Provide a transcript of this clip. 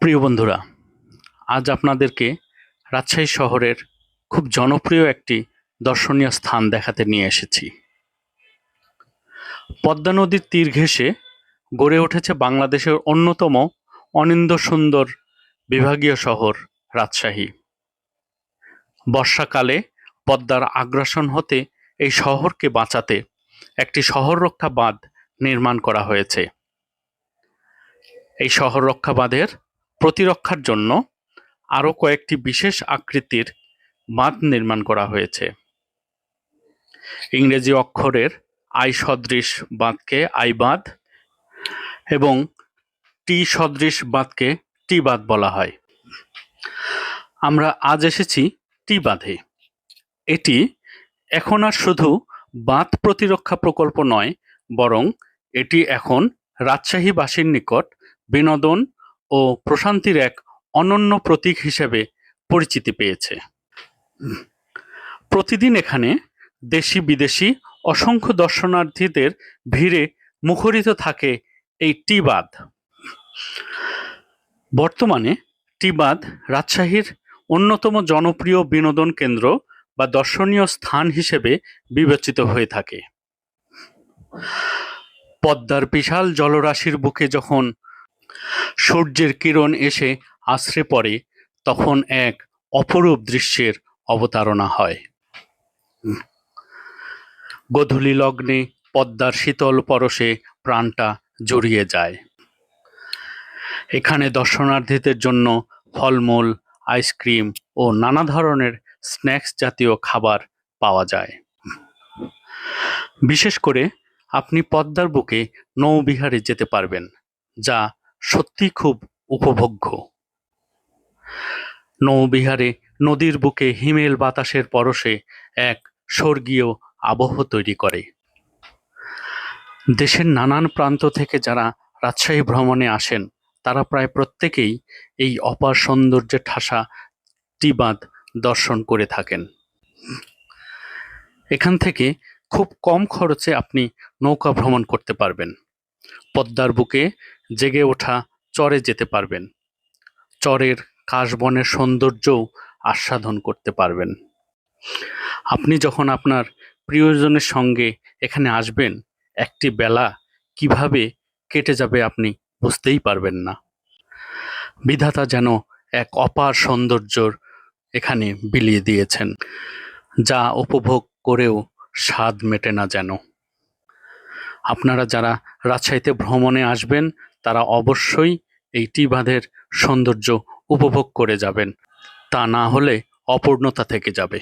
প্রিয় বন্ধুরা, আজ আপনাদেরকে রাজশাহী শহরের খুব জনপ্রিয় একটি দর্শনীয় স্থান দেখাতে নিয়ে এসেছি। পদ্মা নদীর তীর ঘেঁষে গড়ে উঠেছে বাংলাদেশের অন্যতম অনিন্দ্য সুন্দর বিভাগীয় শহর রাজশাহী। বর্ষাকালে পদ্মার আগ্রাসন হতে এই শহরকে বাঁচাতে একটি শহর রক্ষা বাঁধ নির্মাণ করা হয়েছে। এই শহর রক্ষা বাঁধের প্রতিরক্ষার জন্য আরও কয়েকটি বিশেষ আকৃতির বাঁধ নির্মাণ করা হয়েছে। ইংরেজি অক্ষরের আই সদৃশ বাঁধকে আই বাঁধ এবং টি সদৃশ বাঁধকে টি বাঁধ বলা হয়। আমরা আজ এসেছি টি বাঁধে। এটি এখন আর শুধু বাঁধ প্রতিরক্ষা প্রকল্প নয়, বরং এটি এখন রাজশাহীবাসীর নিকট বিনোদন ও প্রশান্তির এক অনন্য প্রতীক হিসেবে পরিচিতি পেয়েছে। প্রতিদিন এখানে দেশি বিদেশি অসংখ্য দর্শনার্থীদের ভিড়ে মুখরিত থাকে এই টি বাঁধ। বর্তমানে টি বাঁধ রাজশাহীর অন্যতম জনপ্রিয় বিনোদন কেন্দ্র বা দর্শনীয় স্থান হিসেবে বিবেচিত হয়ে থাকে। পদ্মার বিশাল জলরাশির বুকে যখন সূর্যের কিরণ এসে আশ্রে পড়ে, তখন এক অপরূপ দৃশ্যের অবতারণা হয়। গধূলি লগ্নে পদ্মার শীতল পরশে প্রাণটা জড়িয়ে যায়। এখানে দর্শনার্থীদের জন্য ফলমূল, আইসক্রিম ও নানা ধরনের স্ন্যাক্স জাতীয় খাবার পাওয়া যায়। বিশেষ করে আপনি পদ্মার বুকে নৌবিহারে যেতে পারবেন, যা সত্যি খুব উপভোগ্য। নৌবিহারে নদীর বুকে হিমেল বাতাসের পরশে এক স্বর্গীয় আবহ তৈরি করে। দেশের নানান প্রান্ত থেকে যারা রাজশাহী ভ্রমণে আসেন, তারা প্রায় প্রত্যেকেই এই অপার সৌন্দর্যে ঠাসা টিবাঁধ দর্শন করে থাকেন। এখান থেকে খুব কম খরচে আপনি নৌকা ভ্রমণ করতে পারবেন। পদ্মার বুকে জেগে ওঠা চরে যেতে পারবেন। চরের কাশবনের সৌন্দর্যও আস্বাদন করতে পারবেন। আপনি যখন আপনার প্রিয়জনের সঙ্গে এখানে আসবেন, একটি বেলা কীভাবে কেটে যাবে আপনি বুঝতেই পারবেন না। বিধাতা যেন এক অপার সৌন্দর্যর এখানে বিলিয়ে দিয়েছেন, যা উপভোগ করেও স্বাদ মেটে না যেন। আপনারা যারা রাজশাহীতে ভ্রমণে আসবেন তারা অবশ্যই এই টি বাঁধের সৌন্দর্য উপভোগ করে যাবেন। তা না হলে অপূর্ণতা থেকে যাবে।